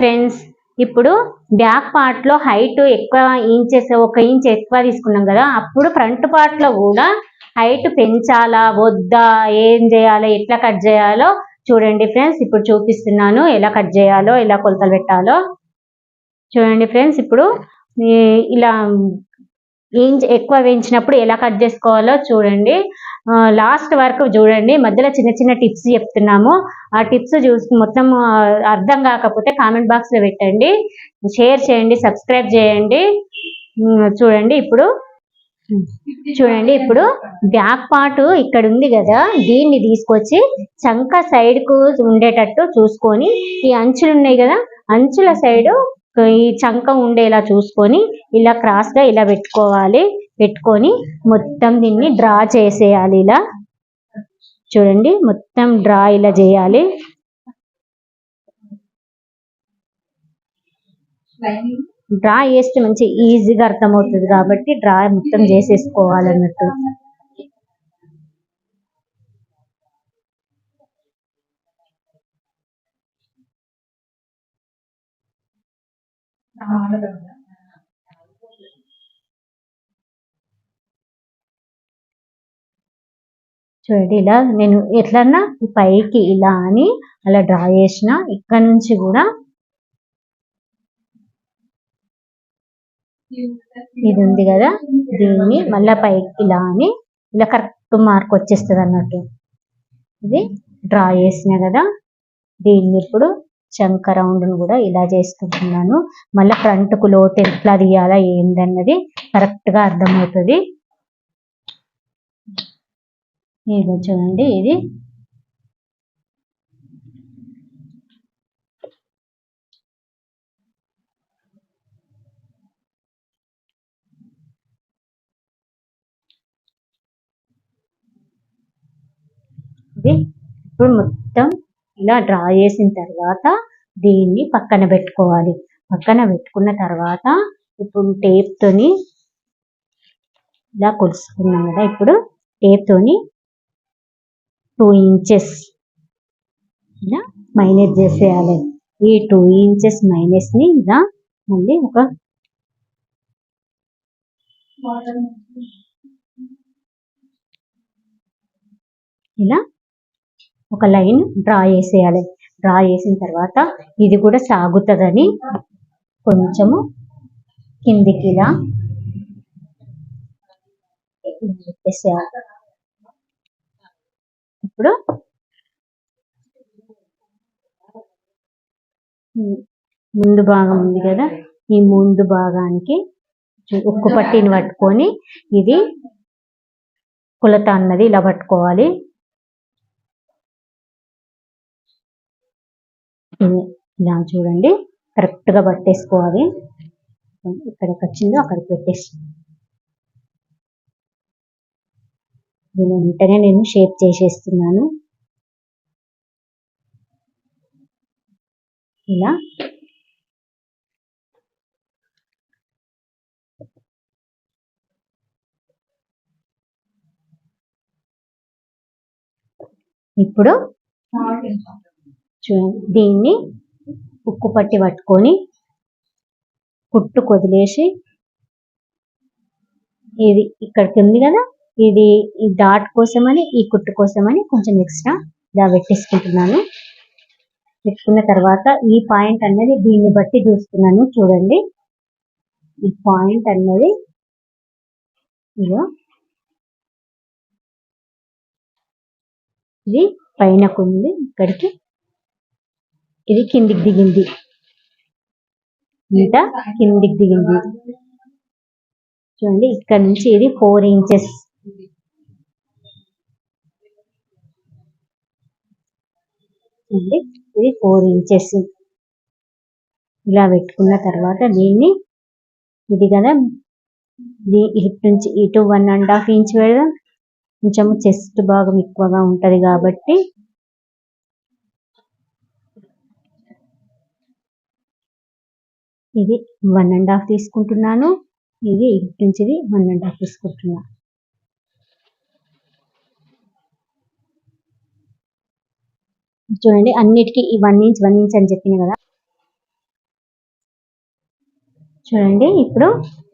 Friends ఇప్పుడు back పార్ట్లో height ఎక్కువ ఇంచెస్ ఒక ఇంచ్ ఎక్కువ తీసుకున్నాం కదా అప్పుడు ఫ్రంట్ పార్ట్లో కూడా హైట్ పెంచాలా వద్దా ఏం చేయాలో ఎట్లా కట్ చేయాలో చూడండి ఫ్రెండ్స్ ఇప్పుడు చూపిస్తున్నాను ఎలా కట్ చేయాలో ఎలా కొలతలు పెట్టాలో. చూడండి ఫ్రెండ్స్ ఇప్పుడు ఇలా ఇంచ్ ఎక్కువ వేయించినప్పుడు ఎలా కట్ చేసుకోవాలో చూడండి. లాస్ట్ వరకు చూడండి. మధ్యలో చిన్న చిన్న టిప్స్ చెప్తున్నాము. ఆ టిప్స్ చూసి మొత్తం అర్థం కాకపోతే కామెంట్ బాక్స్లో పెట్టండి. షేర్ చేయండి సబ్స్క్రైబ్ చేయండి. చూడండి ఇప్పుడు. చూడండి ఇప్పుడు. బ్యాక్ పార్ట్ ఇక్కడ ఉంది కదా. దీన్ని తీసుకొచ్చి చంక సైడ్కు ఉండేటట్టు చూసుకొని ఈ అంచులు ఉన్నాయి కదా. అంచుల సైడ్ ఈ చంక ఉండేలా చూసుకొని ఇలా క్రాస్గా ఇలా పెట్టుకోవాలి. పెట్టుకొని మొత్తం దీన్ని డ్రా చేసేయాలి ఇలా. చూడండి మొత్తం డ్రా ఇలా చేయాలి. డ్రా చేస్తే మంచి ఈజీగా అర్థమవుతుంది కాబట్టి డ్రా మొత్తం చేసేసుకోవాలన్నట్టు. చూడండి ఇలా నేను ఎట్లన్నా పైకి ఇలా అని అలా డ్రా చేసిన ఇక్కడ నుంచి కూడా ఇది ఉంది కదా దీన్ని మళ్ళా పైకి ఇలా అని ఇలా కరెక్ట్ మార్క్ వచ్చేస్తుంది అన్నట్టు. ఇది డ్రా చేసిన కదా దీన్ని ఇప్పుడు చంక రౌండ్ కూడా ఇలా చేసుకుంటున్నాను మళ్ళీ ఫ్రంట్కు లోతు ఎట్లా తీయాలా ఏందన్నది కరెక్ట్గా అర్థమవుతుంది. ఇదిగో చూడండి ఇది. ఇది ఇప్పుడు మొత్తం ఇలా డ్రా చేసిన తర్వాత దీన్ని పక్కన పెట్టుకోవాలి. పక్కన పెట్టుకున్న తర్వాత ఇప్పుడు టేప్ తోని ఇలా కొలుసుకున్నాం కదా ఇప్పుడు టేప్ తోని టూ ఇంచెస్. ఇలా మైనస్ చేసేయాలి. ఈ టూ ఇంచెస్ మైనస్ని ఇలా మళ్ళీ ఒక ఇలా ఒక లైన్ డ్రా చేసేయాలి. డ్రా చేసిన తర్వాత ఇది కూడా సాగుతుందని కొంచెము కిందికి ఇలా పెట్టేసేయాలి ఇప్పుడు ముందు భాగం ఉంది కదా? ఈ ముందు భాగానికి ఉక్కు పట్టిని పట్టుకొని ఇది కులత అన్నది ఇలా పట్టుకోవాలి. ఇలా చూడండి. కరెక్ట్గా పట్టేసుకోవాలి. ఇక్కడికి వచ్చిందో అక్కడికి పెట్టేసి నేను వెంటనే నేను షేప్ చేసేస్తున్నాను. ఇలా. ఇప్పుడు దీన్ని ఉక్కు పట్టి పట్టుకొని కుట్టు కొదిలేసి ఇది ఇక్కడికి ఉంది కదా? ఇది ఈ డాట్ కోసమని ఈ కుట్టు కోసమని కొంచెం ఎక్స్ట్రా ఇలా పెట్టేసుకుంటున్నాను. పెట్టుకున్న తర్వాత ఈ పాయింట్ అన్నది దీన్ని బట్టి చూస్తున్నాను. చూడండి. ఈ పాయింట్ అన్నది ఇదో. ఇది పైనకు ఉంది ఇక్కడికి ఇది కిందికి దిగింది. ఇంకా కిందికి దిగింది. చూడండి ఇక్కడ నుంచి ఇది ఫోర్ ఇంచెస్ చూడండి ఇది ఫోర్ ఇంచెస్. ఇలా పెట్టుకున్న తర్వాత దీన్ని ఇది కదా ఇటు నుంచి ఇటు వన్ అండ్ హాఫ్ ఇంచ్ పెడదాం కొంచెం చెస్ట్ భాగం ఎక్కువగా ఉంటది కాబట్టి ఇది వన్ అండ్ హాఫ్ తీసుకుంటున్నాను. ఇది ఇటు నుంచి ఇది వన్ అండ్ హాఫ్ తీసుకుంటున్నాను చూడండి అన్నిటికీ ఈ వన్ ఇంచ్ వన్ ఇంచ్ అని చెప్పిన కదా. చూడండి ఇప్పుడు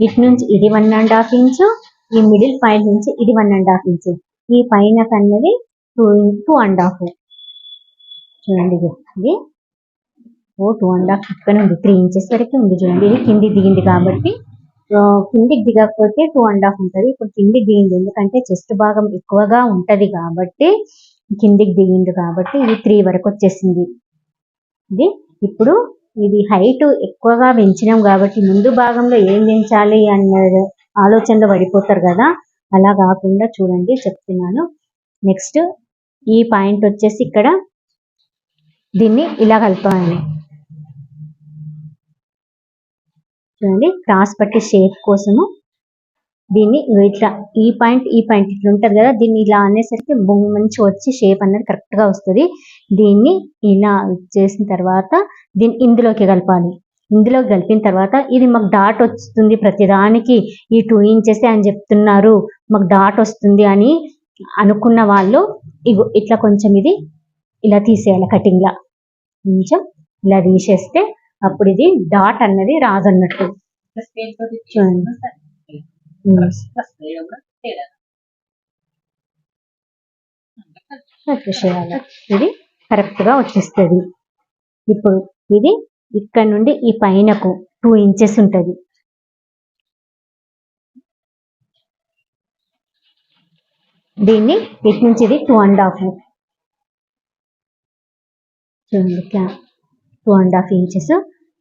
ఇటు నుంచి ఇది వన్ అండ్ హాఫ్ ఇంచు ఈ మిడిల్ పాయింట్ నుంచి ఇది వన్ అండ్ హాఫ్ ఇంచు ఈ పైన కన్నది టూ టూ అండ్ హాఫ్ చూడండి ఇది ఓ టూ అండ్ హాఫ్ ఇక్కడ ఉంది త్రీ ఇంచెస్ వరకు ఉంది చూడండి ఇది కింది దిగింది కాబట్టి కిందికి దిగకపోతే టూ అండ్ హాఫ్ ఉంటుంది ఇప్పుడు కిందికి దిగింది ఎందుకంటే చెస్ట్ భాగం ఎక్కువగా ఉంటది కాబట్టి కిందికి దిగిండు కాబట్టి ఇది త్రీ వరకు వచ్చేసింది. ఇది ఇప్పుడు ఇది హైట్ ఎక్కువగా పెంచినాం కాబట్టి ముందు భాగంలో ఏం పెంచాలి అన్న ఆలోచనలో పడిపోతారు కదా. అలా కాకుండా చూడండి చెప్తున్నాను. నెక్స్ట్ ఈ పాయింట్ వచ్చేసి ఇక్కడ దీన్ని ఇలా కలపాలి. చూడండి క్రాస్ పట్టి షేప్ కోసము దీన్ని ఇట్లా ఈ పాయింట్ ఈ పాయింట్ ఇట్లా ఉంటది కదా దీన్ని ఇలా అనేసరికి బొంగు మంచి వచ్చి షేప్ అనేది కరెక్ట్గా వస్తుంది. దీన్ని ఇలా చేసిన తర్వాత దీన్ని ఇందులోకి కలపాలి. ఇందులో కలిపిన తర్వాత ఇది మాకు డాట్ వస్తుంది ప్రతిదానికి. ఈ టూ ఇంచెస్ అని చెప్తున్నారు మాకు డాట్ వస్తుంది అని అనుకున్న వాళ్ళు ఇగో ఇట్లా కొంచెం ఇది ఇలా తీసేయాలి కటింగ్ లా. కొంచెం ఇలా తీసేస్తే అప్పుడు ఇది డాట్ అన్నది రాదన్నట్టు. చూడండి. చేయాలి ఇది కరెక్ట్గా వచ్చేస్తుంది. ఇప్పుడు ఇది ఇక్కడ నుండి ఈ పైనకు టూ ఇంచెస్ ఉంటది. దీన్ని ఇటు నుంచి ఇది టూ అండ్ హాఫ్ చూడండి టూ అండ్ హాఫ్ ఇంచెస్.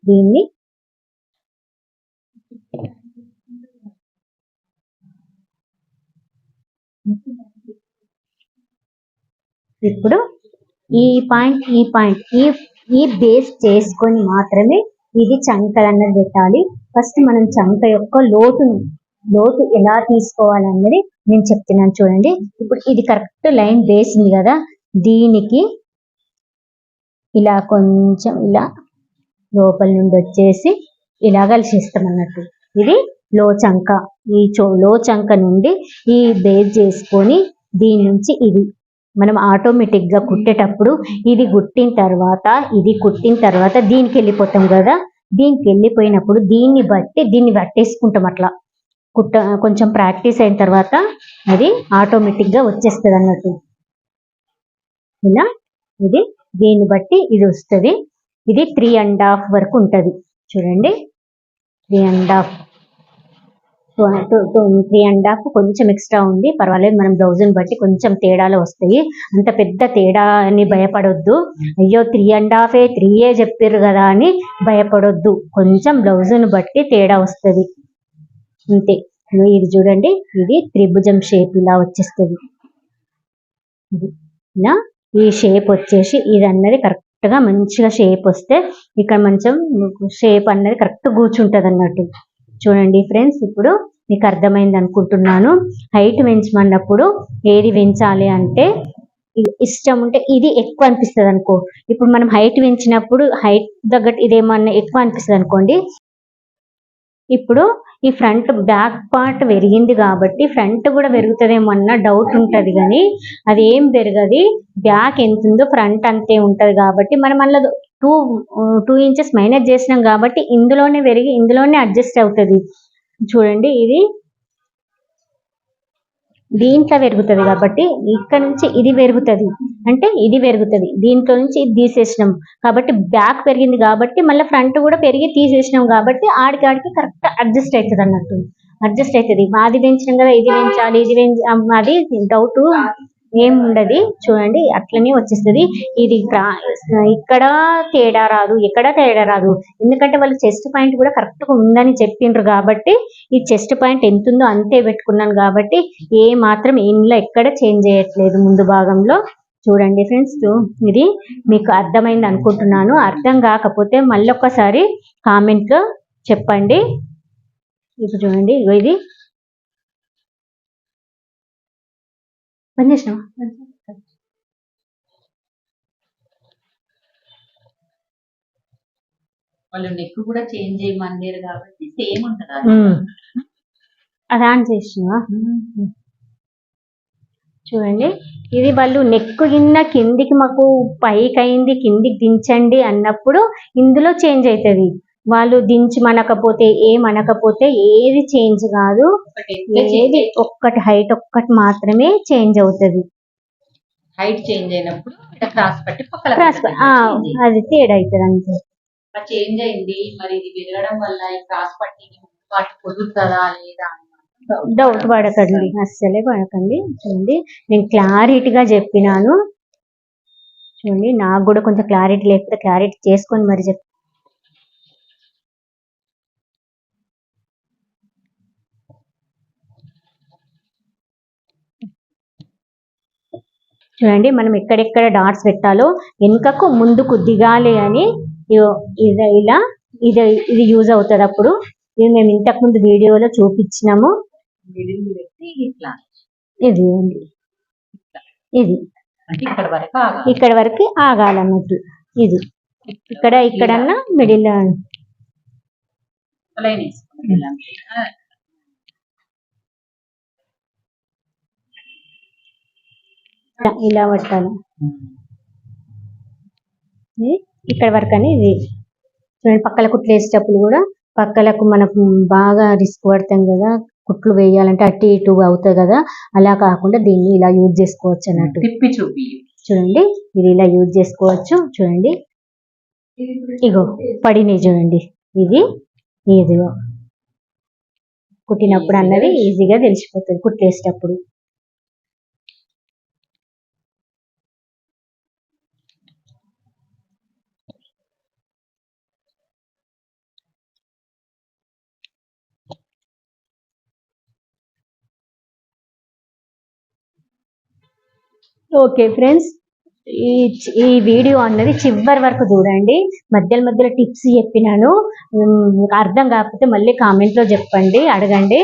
దీన్ని ఇప్పుడు ఈ పాయింట్ ఈ పాయింట్ ఈ ఈ బేస్ చేసుకొని మాత్రమే ఇది చంకలు అన్నది పెట్టాలి. ఫస్ట్ మనం చంక యొక్క లోతును లోతు ఎలా తీసుకోవాలన్నది నేను చెప్తున్నాను చూడండి. ఇప్పుడు ఇది కరెక్ట్ లైన్ బేస్ ఉంది కదా. దీనికి ఇలా కొంచెం ఇలా లోపల నుండి వచ్చేసి ఇలా కలిసిస్తాం అన్నట్టు. ఇది లోచంక ఈ చో లోచంక నుండి ఈ బేస్ చేసుకొని దీని నుంచి ఇది. మనం ఆటోమేటిక్గా కుట్టేటప్పుడు ఇది కుట్టిన తర్వాత ఇది కుట్టిన తర్వాత దీనికి వెళ్ళిపోతాం కదా. దీనికి వెళ్ళిపోయినప్పుడు దీన్ని బట్టి దీన్ని పట్టేసుకుంటాం అట్లా. కుట్ట కొంచెం ప్రాక్టీస్ అయిన తర్వాత అది ఆటోమేటిక్గా వచ్చేస్తుంది అన్నట్టు. ఇలా ఇది దీన్ని బట్టి ఇది వస్తుంది. ఇది త్రీ అండ్ హాఫ్ వరకు ఉంటుంది. చూడండి. Three and half three and half కొంచెం ఎక్స్ట్రా ఉంది. పర్వాలేదు మనం బ్లౌజ్ని బట్టి కొంచెం తేడాలు వస్తాయి. అంత పెద్ద తేడా అని భయపడొద్దు. అయ్యో త్రీ అండ్ హాఫ్ త్రీ ఏ చెప్పారు కదా అని భయపడొద్దు. కొంచెం బ్లౌజ్ని బట్టి తేడా వస్తది. అంతే. ఇది చూడండి. ఇది త్రిభుజం షేప్ ఇలా వచ్చేస్తుంది. ఇలా ఈ షేప్ వచ్చేసి ఇది అన్నది కరెక్ట్గా మంచిగా షేప్ వస్తే ఇక్కడ మంచం షేప్ అన్నది కరెక్ట్ కూర్చుంటది అన్నట్టు చూడండి ఫ్రెండ్స్ ఇప్పుడు మీకు అర్థమైంది అనుకుంటున్నాను. హైట్ పెంచమన్నప్పుడు ఏది పెంచాలి అంటే ఇష్టం ఉంటే ఇది ఎక్కువ అనిపిస్తుంది అనుకో. ఇప్పుడు మనం హైట్ పెంచినప్పుడు హైట్ తగ్గట్టు ఇదేమన్నా ఎక్కువ అనిపిస్తుంది అనుకోండి. ఇప్పుడు ఈ ఫ్రంట్ బ్యాక్ పార్ట్ పెరిగింది కాబట్టి ఫ్రంట్ కూడా పెరుగుతుందేమో అన్న డౌట్ ఉంటుంది కానీ అది ఏం పెరగది. బ్యాక్ ఎంత ఉందో ఫ్రంట్ అంతే ఉంటుంది కాబట్టి మనం అందులో టూ టూ ఇంచెస్ మైనస్ చేసినాం కాబట్టి ఇందులోనే పెరిగి ఇందులోనే అడ్జస్ట్ అవుతుంది. చూడండి ఇది దీంట్లో పెరుగుతుంది కాబట్టి ఇక్కడ నుంచి ఇది పెరుగుతుంది. అంటే ఇది పెరుగుతుంది. దీంట్లో నుంచి ఇది తీసేసినాం. కాబట్టి బ్యాక్ పెరిగింది కాబట్టి మళ్ళీ ఫ్రంట్ కూడా పెరిగి తీసేసినాం కాబట్టి ఆడికి ఆడికి కరెక్ట్ అడ్జస్ట్ అవుతుంది అన్నట్టు. అడ్జస్ట్ అవుతుంది. అది పెంచినాం కదా ఇది పెంచాలి ఇది పెంచి అది డౌట్ ఏం ఉండదు చూడండి అట్లనే వచ్చేస్తుంది. ఇది ఇక్కడ తేడా రాదు ఎక్కడ తేడా రాదు. ఎందుకంటే వాళ్ళు చెస్ట్ పాయింట్ కూడా కరెక్ట్గా ఉందని చెప్పిండ్రు కాబట్టి ఈ చెస్ట్ పాయింట్ ఎంత ఉందో అంతే పెట్టుకున్నాను కాబట్టి ఏ మాత్రం ఇంట్లో ఎక్కడ చేంజ్ చేయట్లేదు ముందు భాగంలో. చూడండి ఫ్రెండ్స్ ఇది మీకు అర్థమైంది అనుకుంటున్నాను. అర్థం కాకపోతే మళ్ళీ ఒక్కసారి కామెంట్లో చెప్పండి. ఇప్పుడు చూడండి ఇది పని చేసినావా వాళ్ళు నెక్ కూడా చేంజ్ చేయమన్నారు కాబట్టి సేమ్ ఉంటుందా. అది. ఆన్ చేసినావా? చూడండి. ఇది వాళ్ళు నెక్ కింద కిందికి మాకు పైకి అయింది కిందికి దించండి అన్నప్పుడు ఇందులో చేంజ్ అవుతుంది. వాళ్ళు దించమనకపోతే ఏమనకపోతే ఏది చేంజ్ కాదు. ఏది ఒక్కటి హైట్ ఒక్కటి మాత్రమే చేంజ్ అవుతుంది. హైట్ చేంజ్ అయినప్పుడు క్రాస్ పట్టి క్రాస్ అది తేడా అవుతుంది అంతే. చేంజ్ అయింది. మరి ఇది విరగడం వల్ల క్రాస్ పట్టి పాటు కుదురుతుందా లేదా డౌట్ పడకండి. అస్సలే పడకండి. చూడండి నేను క్లారిటీగా చెప్పినాను. చూడండి నాకు కూడా కొంచెం క్లారిటీ లేకపోతే క్లారిటీ చేసుకొని మరి చెప్ చూడండి మనం ఎక్కడెక్కడ డాట్స్ పెట్టాలో వెనుకకు ముందుకు దిగాలి అని ఇలా ఇది ఇది యూజ్ అవుతుంది అప్పుడు ఇది మేము ఇంతకు ముందు వీడియోలో చూపించినాము. ఇది ఉంది. ఇది. ఇక్కడ వరకు ఆగాలి. ఇక్కడ వరకు ఆగాలన్నట్టు. ఇది. ఇక్కడ ఇక్కడన్నా మిడిల్ లైన్ ఇలా. పట్టాలి ఇక్కడ వరకు అని ఇది. చూడండి పక్కల కుట్లు వేసేటప్పుడు కూడా పక్కలకు మనకు బాగా రిస్క్ పడతాం కదా. కుట్లు వేయాలంటే అటు ఇటు అవుతాయి కదా. అలా కాకుండా దీన్ని ఇలా యూజ్ చేసుకోవచ్చు అన్నట్టు. తిప్పి చూపి. చూడండి ఇది ఇలా యూజ్ చేసుకోవచ్చు. చూడండి. ఇగో పడినాయి చూడండి. ఇది ఇదిగో. కుట్టినప్పుడు అన్నది ఈజీగా తెలిసిపోతుంది కుట్టేసేటప్పుడు ఓకే ఫ్రెండ్స్ ఈ ఈ వీడియో అన్నది చివరి వరకు చూడండి. మధ్యలో మధ్యలో టిప్స్ చెప్పినాను. అర్థం కాకపోతే మళ్ళీ కామెంట్లో చెప్పండి అడగండి.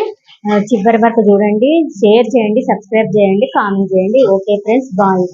చివరి వరకు చూడండి. షేర్ చేయండి సబ్స్క్రైబ్ చేయండి కామెంట్ చేయండి. Okay friends bye